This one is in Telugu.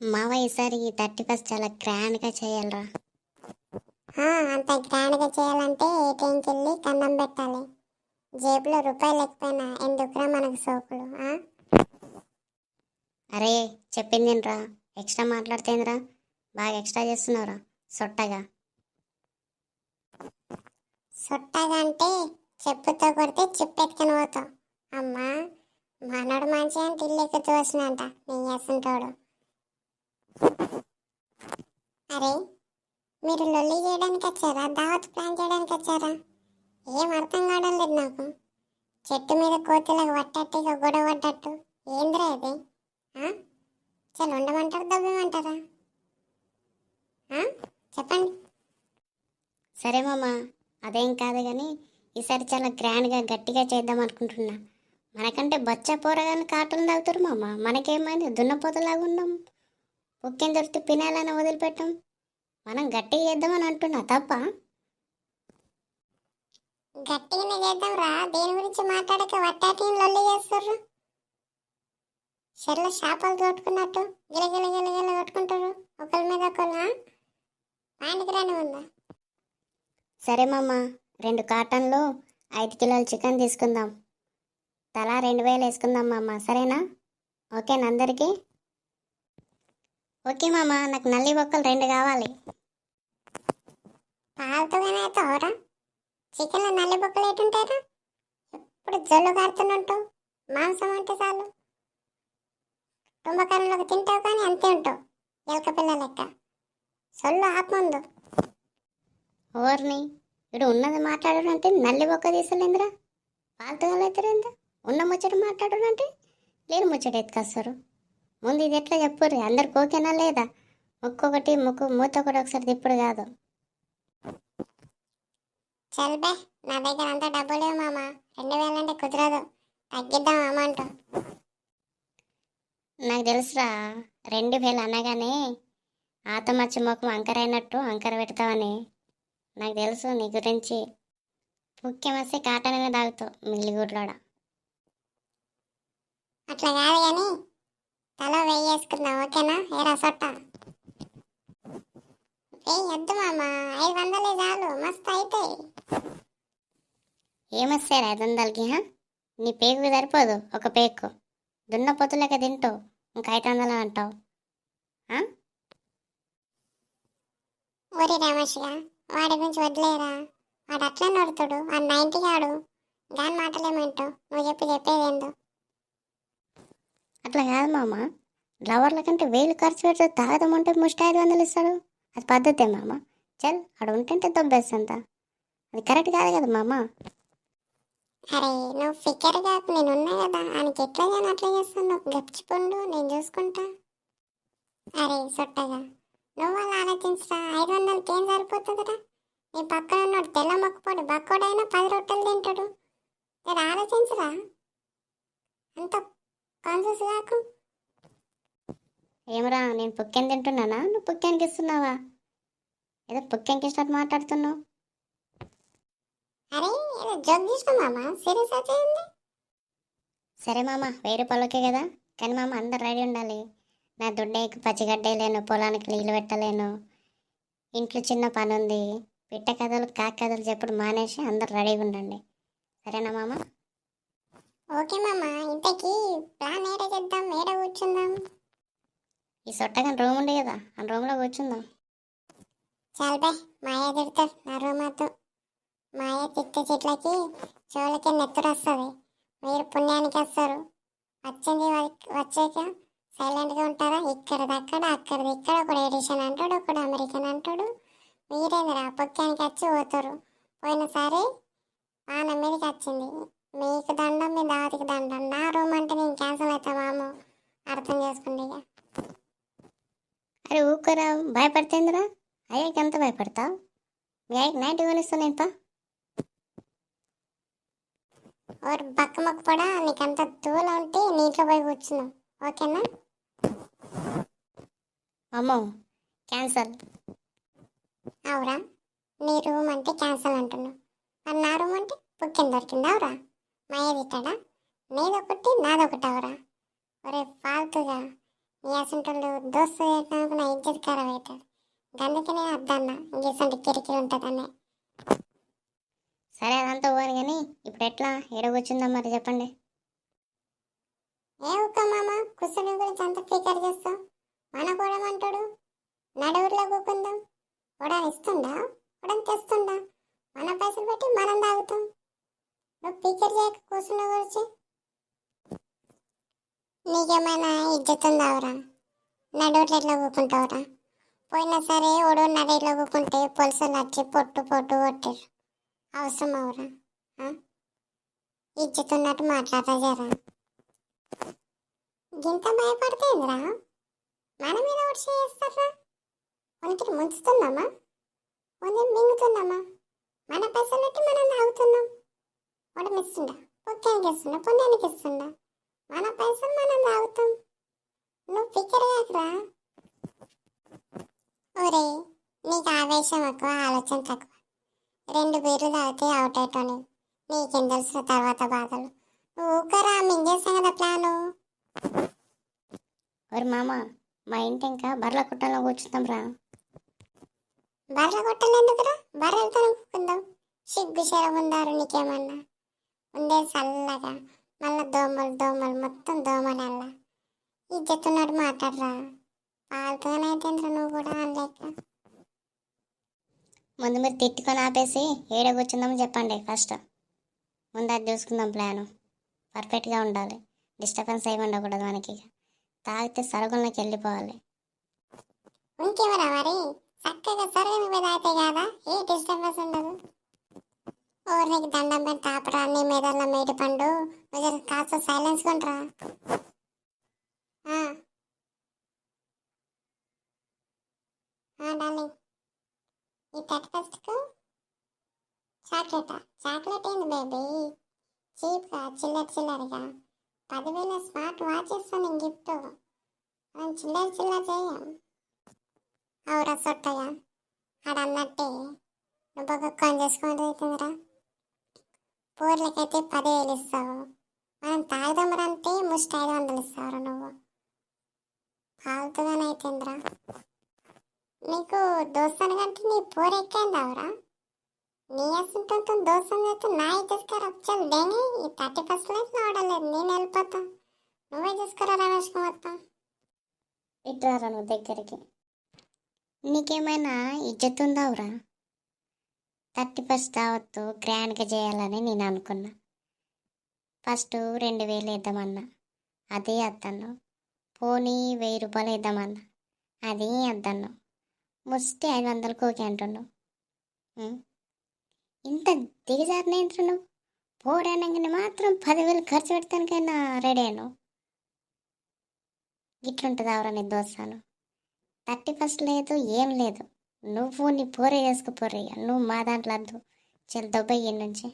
మావ ఈసారి ఈ థర్టీ ఫస్ట్ చాలా గ్రాండ్గా చేయాలరా. అంత గ్రాండ్గా చేయాలంటే ఏటీఎంకి వెళ్ళి కన్నం పెట్టాలి. జేబులో రూపాయలు లేకపోయినా ఎందుకురా మనకు సోకులు? అరే చెప్పిందిరా ఎక్స్ట్రా మాట్లాడుతేందిరా? బాగా ఎక్స్ట్రా చేస్తున్నావురా సొట్టగా. సొట్టగా అంటే చెప్పుతో కొడితే చెప్పెత్తుకుని పోతావు. అమ్మా మనోడు మంచిగా ఎక్కుతూ తోసినంట నీ చేస్తుంటాడు అరే మీరు లొల్లి చేయడానికి వచ్చారా దావత్ ప్లాన్ చేయడానికి వచ్చారా ఏం అర్థం కావడం లేదు నాకు. చెట్టు మీద కోతులకు పట్టట్టు ఇక గొడవ పడ్డట్టు. ఏందిరా ఇది? ఆ? ఉండమంటారు? ఉండమంటారా చెప్పండి. సరే మామ అదేం కాదు కానీ ఈసారి చాలా గ్రాండ్గా గట్టిగా చేద్దాం అనుకుంటున్నా. మనకంటే బచ్చ పోరగాని కాటలు తాగుతారు మామ. మనకేమైంది? దున్నపోతలాగా ఉన్నాం ఉక్కిన దొరికి పినాలని వదిలిపెట్టాం. మనం గట్టిగా చేద్దామని అంటున్నా తప్ప? గట్టిగానే చేద్దాం రా. దేని గురించి మాట్లాడక వట్టాటి లొల్లి చేస్తారు చెర్ల చేపలు కొట్టుకున్నట్టు గిలగిల గిలగిల కొట్టుకుంటారు ఒకరి మీద పాయింట్కి రాని ఉందా? సరే మామ రెండు కాటన్లు ఐదు కిలోల చికెన్ తీసుకుందాం. తలా రెండు వేలు వేసుకుందాం మామ సరేనా? ఓకేనా అందరికీ? ఓకే మామ నాకు నల్లి బొక్కలు రెండు కావాలి. పాలతోగానే అవుతావురా చికెన్లో నల్లి బొక్కలు ఎటుంటారా ఎప్పుడు జల్లు కారుతున్నట్టు? మాంసం అంటే చాలు. కుంభకరణలోకి తింటావు కానీ అంతే ఉంటావు. ఎలక పిల్ల లెక్క. సొల్లు ఆపముందు ఓర్ని ఇప్పుడు ఉన్నది మాట్లాడడం అంటే నల్లి బొక్క తీసలేందిరా? పాలతగా అవుతారేందా ఉన్న ముచ్చట మాట్లాడడం అంటే లేని ముచ్చట ఎత్తుకొస్తారు. ముందు ఇది ఎట్లా చెప్పుర్రి? అందరికి ఓకేనా లేదా? ముక్కు ఒకటి ముక్కు మూత ఒకటి ఒకసారి తిప్పుడు కాదు. చల్బే నా దగ్గర అంత డబ్బు లేవు మామ. రెండు వేలంటే కుదరదు. తగ్గిద్దాం అమౌంట్ నాకు తెలుసురా రెండు వేలు అనగానే ఆతమచ్చ ముఖం అంకరైనట్టు అంకర పెడతావని. నాకు తెలుసు నీ గురించి. ముఖ్యమస్తే కాటననే తాగుతావు మిల్లిగూడ్లోడ అట్లా కాదు కానీ తల వేయేసుకుందాం ఓకేనా? ఏరా సొట్ట? వేయద్దు మామ ఐదు వందలే చాలు మస్తు అవుతాయి ఏమొస్తారా ఐదు వందలకి హా? నీ పేగుకు సరిపోదు ఒక పేకు దున్న పొత్తులక తింటావు ఇంకా ఐదు వందలు అంటావు? ఊరి రమేష్గా వాడి గురించి వదిలేరా? వాడు అట్లా నడుతుడు ఆ నైన్టీ గాడు దాని మాటలేమంటావు నువ్వు చెప్పి చెప్పేది ఏందో. అట్లా కాదు మామ. లవర్ల కంటే వేలు ఖర్చు పెడితే తాగదమంటే ముష్టి ఐదు వందలు ఇస్తాడు అది పద్ధతే మామ. చల్ అక్కడ ఉంటుంటే దొబ్బేస్తంత. అది కరెక్ట్ కాదు కదా మామ. అరే నువ్వు ఫికర్ కాదు నేను ఉన్నా కదా. ఆయనకి ఎట్లా కానీ అట్లా చేస్తాను. నువ్వు గప్చిపోండు నేను చూసుకుంటా. అరే సొట్టగా. నువ్వు అలా ఆలోచించరా? ఐదు వందలకి ఏం సరిపోతుందిరా? నీ పక్కన ఉన్నాడు తెల్ల మొక్కపోడు బక్కోడైనా పది రొట్టెలు తింటాడు. మీరు ఆలోచించరా? అంత కాకు ఏమరా నేను పుక్కెన్ తింటున్నానా? నువ్వు పుక్కెన్కి ఇస్తున్నావా? ఏదో పుక్కెన్కి ఇచ్చినట్టు మాట్లాడుతున్నావు. అరే ఏదో జోక్ చేసిన మామ. సీరియస్ సరే మామ వెయ్యి రూపాయలకే కదా. కానీ మామ అందరు రెడీ ఉండాలి. నా దుడ్డేకి పచ్చిగడ్డలేను పొలానికి నీళ్ళు పెట్టలేను. ఇంట్లో చిన్న పని ఉంది. పిట్ట కథలు కాక కథలు చెప్పుడు మానేసి అందరు రెడీగా ఉండండి. సరేనా మామ? ఓకే మామ ఇంతకీ ప్లాన్ ఏడ చేద్దాం ఏడ కూర్చుందాం. ఈ సొట్టగా రూమ్ ఉంది కదా ఆ రూమ్లో కూర్చుందాం. చాలు బే మాయ తిడతారు నా రూమ్ వద్దు మాయ తిట్టే చెట్లకి చెవులకి నెత్తురు వస్తుంది. మీరు పుణ్యానికి వస్తారు. వచ్చింది వచ్చాక సైలెంట్గా ఉంటారా? ఇక్కడిది అక్కడ అక్కడిది ఇక్కడ ఒకడు ఎడిషన్ అంటాడు ఒకడు అమెరికన్ అంటాడు. మీరేందిరా పుక్యానికి వచ్చి పోతారు. పోయినసారి ఆన మీదకి వచ్చింది. మీకు దండం మీ దావతికి దండం. నా రూమ్ అంటే నేను క్యాన్సిల్ అవుతా మాము అర్థం చేసుకోండి ఇక. అరే ఊకరా భయపడితేందిరా అయ్యాకి ఎంత భయపడతావు? మీ అయ్యకి నైట్ కొనిస్తాను నేను పా. ఓర్ బక్క మొక్క కూడా నీకంత దూల ఉంటే నీటిలో పోయి కూర్చున్నావు. ఓకేనా? అమ్మో క్యాన్సల్. అవురా నీ రూమ్ అంటే క్యాన్సల్ అంటున్నావు. మరి నా రూమ్ అంటే బుక్కింగ్ దొరికింది? అవురా. మా ఏది ఇట్టాడా నీదొకటి నాదొకటి అవురా? ఒరే ఫాల్తుగా నీ అసంటోళ్ళు దోస్తు చేసినందుకు నా ఇజ్జత్ ఖరాబ్ అవుతుంది అందుకే నేను వద్దన్నా ఇంకేసంటి కిరికిరి ఉంటుందని సరే అదంతా పోను కానీ ఇప్పుడు ఎట్లా ఎడ కూర్చుందా మరి చెప్పండి. ఏ ఒక్క మామ కుసని గురించి అంత ఫికర్ చేస్తావు? మన కూడా అంటాడు నడువుర్లో కూకుందాం? ఉడని ఇస్తుందా ఉడని తెస్తుందా మన పైసలు పెట్టి మనం తాగుతాం నువ్వు ఫికర్ చేయక కూర్చున్న నీకేమైనా ఇజ్జత్ ఉందావురా నడువుట్లో ఎట్లా కూకుంటావురా పోయినా సరే ఓడు నడిలో కూకుంటే పోలీసులు వచ్చి పొట్టు పొట్టు కొట్టారు అవసరం అవురా ఇజ్జత్ ఉన్నట్టు మాట్లాడరా జరా గింత భయపడితేందిరా? మన మీద ఒకటి చేస్తారా మనకి ముంచుతున్నామా? కొంచెం మింగుతున్నామా? మన పైసలు పెట్టి మనం తాగుతున్నాం వాడు మిస్తుండా ఇస్తుండా పుణ్యానికి ఇస్తుండా మన పైసలు మనం తాగుతాం నువ్వు ఫికర్ కాకరా ఒరే నీకు ఆవేశం ఎక్కువ ఆలోచన తక్కువ. రెండు బీర్లు తాగితే అవుట్ అయిపోయి నీకేం తెలుసు తర్వాత బాధలు. ఊకరా మింగేసాం కదా ప్లాను మామ మా ఇంటి ఇంకా బర్ల కుట్టంలో కూర్చుందాం రా. బర్ర కొట్టలు ఎందుకురా? బర్రెలతో సిగ్గు శరం ఉందారు నీకేమన్నా? ఉండే చల్లగా మళ్ళా దోమలు దోమలు మొత్తం దోమలల్లా. ఇజ్జతున్నాడు మాట్లాడరా? పాలుతోనైతే నువ్వు కూడా అనలేక. ముందు మీరు తిట్టుకొని ఆపేసి ఏడ కూర్చుందామో చెప్పండి ఫస్ట్. ముందు అది చూసుకుందాం ప్లాను. పర్ఫెక్ట్గా ఉండాలి. డిస్టర్బెన్స్ ఏమి ఉండకూడదు మనకి తాగితే సరుగుల్లోకి వెళ్ళిపోవాలి. ఇంకెవరా మరి? చక్కగా సరైన మీద అయితే కదా? ఏ డిస్టర్బెన్స్ ఉండదు. ఊరికి దండం పెట్టి ఆపరా నీ మీదల్లో మేటి పండు. కొంచెం కాస్త సైలెన్స్ కొంట్రా డార్లింగ్. ఈ థర్టీ ఫస్ట్కు చాక్లెటా? చాక్లెట్ ఏంది బేబీ? చీప్గా చిల్లర చిల్లరగా. పదివేల స్మార్ట్ వాచ్ ఇస్తాను గిఫ్ట్. మనం చిల్లర చిల్లర చేయం. అవురా సొట్టగా అడన్నట్టే నువ్వు ఒక కొని చేసుకుంటే అవుతుందిరా పూర్లకైతే పదివేలు ఇస్తావు. మనం తాగుదామరంటే ముస్ట్ ఐదు వందలు ఇస్తావురా నువ్వు. ఫాల్తుగానే అవుతుందిరా నీకు దోస్తాను కంటే నీ పూర ఎక్కైందావురా నీ అసంతో దోస్తాను అయితే నా ఇద్దరు వచ్చాను దేని? ఈ థర్టీ ఫస్ట్ లైఫ్ ఆడలేదు నేను వెళ్ళిపోతా. నువ్వే చూసుకురా రమేష్ మొత్తం. ఇట్రారా నువ్వు దగ్గరికి. నీకేమైనా ఇజ్జత్ ఉందావురా? థర్టీ ఫస్ట్ దావత్తు గ్రాండ్గా చేయాలని నేను అనుకున్నా. ఫస్ట్ రెండు వేలు వేద్దామన్నా. అదే అద్దన్ను పోనీ వెయ్యి రూపాయలు వేద్దామన్నా. అది అద్దన్ను ముష్టి ఐదు వందలకు కోకి అంటున్నావు ఇంత దిగజారిన నువ్వు పోవడానికి మాత్రం పదివేలు ఖర్చు పెడతానికైనా రెడీ అయ్యాను ఇట్లుంటుంది అవరా నీ దోస్తాను. థర్టీ ఫస్ట్ లేదు ఏం లేదు. నువ్వు నీ పోరే వేసుకుపోరయ్యా నువ్వు మా దాంట్లో వద్దు చెల్ దొబ్బయ్యి నుంచి.